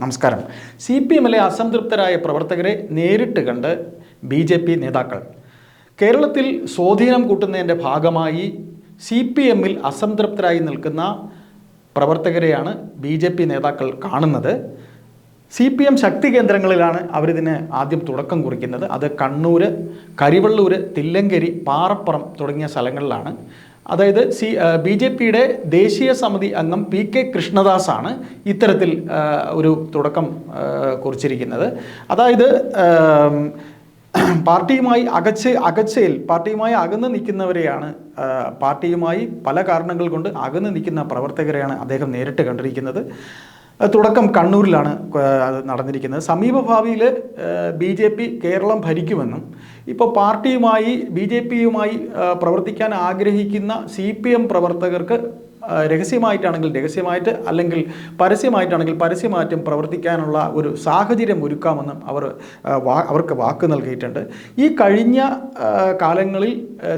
നമസ്കാരം. C P എമ്മിലെ അസംതൃപ്തരായ പ്രവർത്തകരെ നേരിട്ട് കണ്ട് ബി ജെ പി നേതാക്കൾ. കേരളത്തിൽ സ്വാധീനം കൂട്ടുന്നതിന്റെ ഭാഗമായി സി പി എമ്മിൽ അസംതൃപ്തരായി നിൽക്കുന്ന പ്രവർത്തകരെയാണ് ബി ജെ പി നേതാക്കൾ കാണുന്നത്. സി പി എം ശക്തി കേന്ദ്രങ്ങളിലാണ് അവരിതിന് ആദ്യം തുടക്കം കുറിക്കുന്നത്. അത് കണ്ണൂർ കരിവള്ളൂർ തില്ലങ്കരി പാറപ്പുറം തുടങ്ങിയ സ്ഥലങ്ങളിലാണ്. അതായത് സി ബി ജെ പിയുടെ ദേശീയ സമിതി അംഗം പി കെ കൃഷ്ണദാസാണ് ഇത്തരത്തിൽ ഒരു തുടക്കം കുറിച്ചിരിക്കുന്നത്. അതായത് പാർട്ടിയുമായി അകച്ച് അകച്ചയിൽ പാർട്ടിയുമായി അകന്ന് നിൽക്കുന്നവരെയാണ് പാർട്ടിയുമായി പല കാരണങ്ങൾ കൊണ്ട് അകന്ന് നിൽക്കുന്ന പ്രവർത്തകരെയാണ് അദ്ദേഹം നേരിട്ട് കണ്ടിരിക്കുന്നത്. തുടക്കം കണ്ണൂരിലാണ് നടന്നിരിക്കുന്നത്. സമീപഭാവിയിൽ ബി ജെ പി കേരളം ഭരിക്കുമെന്നും ഇപ്പോൾ പാർട്ടിയുമായി ബി ജെ പിയുമായി പ്രവർത്തിക്കാൻ ആഗ്രഹിക്കുന്ന സി പി എം പ്രവർത്തകർക്ക് രഹസ്യമായിട്ടാണെങ്കിൽ രഹസ്യമായിട്ട് അല്ലെങ്കിൽ പരസ്യമായിട്ടാണെങ്കിൽ പരസ്യമായിട്ടും പ്രവർത്തിക്കാനുള്ള ഒരു സാഹചര്യം ഒരുക്കാമെന്നും അവർ അവർക്ക് വാക്ക് നൽകിയിട്ടുണ്ട്. ഈ കഴിഞ്ഞ കാലങ്ങളിൽ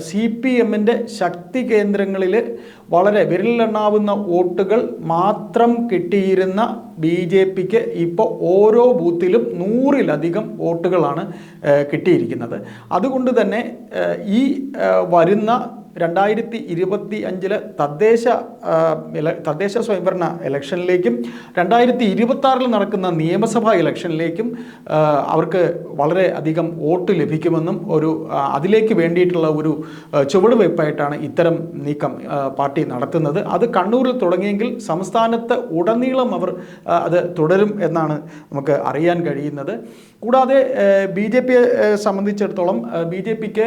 സി പി എമ്മിന്റെ ശക്തി കേന്ദ്രങ്ങളിൽ വളരെ വിരലിലെണ്ണാവുന്ന വോട്ടുകൾ മാത്രം കിട്ടിയിരുന്ന ബി ജെ പിക്ക് ഇപ്പോൾ ഓരോ ബൂത്തിലും നൂറിലധികം വോട്ടുകളാണ് കിട്ടിയിരിക്കുന്നത്. അതുകൊണ്ട് തന്നെ ഈ വരുന്ന രണ്ടായിരത്തി ഇരുപത്തി അഞ്ചിലെ തദ്ദേശ തദ്ദേശ സ്വയംഭരണ ഇലക്ഷനിലേക്കും രണ്ടായിരത്തി ഇരുപത്തി നടക്കുന്ന നിയമസഭാ ഇലക്ഷനിലേക്കും അവർക്ക് വളരെ അധികം വോട്ട് ലഭിക്കുമെന്നും ഒരു അതിലേക്ക് വേണ്ടിയിട്ടുള്ള ഒരു ചുവടുവയ്പ്പായിട്ടാണ് ഇത്തരം നീക്കം പാർട്ടി നടത്തുന്നത്. അത് കണ്ണൂരിൽ തുടങ്ങിയെങ്കിൽ സംസ്ഥാനത്ത് ഉടനീളം അവർ അത് തുടരും എന്നാണ് നമുക്ക് അറിയാൻ കഴിയുന്നത്. കൂടാതെ ബി ജെ പിയെ സംബന്ധിച്ചിടത്തോളം ബി ജെ പിക്ക്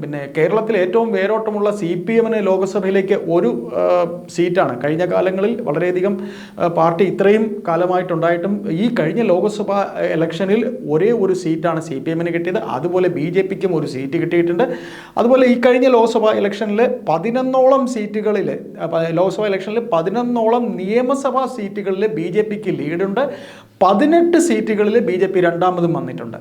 പിന്നെ കേരളത്തിൽ ഏറ്റവും വേരോട്ടമുള്ള സി പി എമ്മിന് ലോക്സഭയിലേക്ക് ഒരു സീറ്റാണ്. കഴിഞ്ഞ കാലങ്ങളിൽ വളരെയധികം പാർട്ടി ഇത്രയും കാലമായിട്ടുണ്ടായിട്ടും ഈ കഴിഞ്ഞ ലോക്സഭാ ഇലക്ഷനിൽ ഒരേ ഒരു സീറ്റാണ് സി പി എമ്മിന് കിട്ടിയത്. അതുപോലെ ബി ജെ പിക്കും ഒരു സീറ്റ് കിട്ടിയിട്ടുണ്ട്. അതുപോലെ ഈ കഴിഞ്ഞ ലോക്സഭാ ഇലക്ഷനിൽ പതിനൊന്നോളം സീറ്റുകളിൽ ലോക്സഭാ ഇലക്ഷനിൽ പതിനൊന്നോളം നിയമസഭാ സീറ്റുകളിൽ ബി ജെ പിക്ക് ലീഡുണ്ട്. പതിനെട്ട് സീറ്റുകളിൽ ബി ജെ പി രണ്ടാമതും വന്നിട്ടുണ്ട്.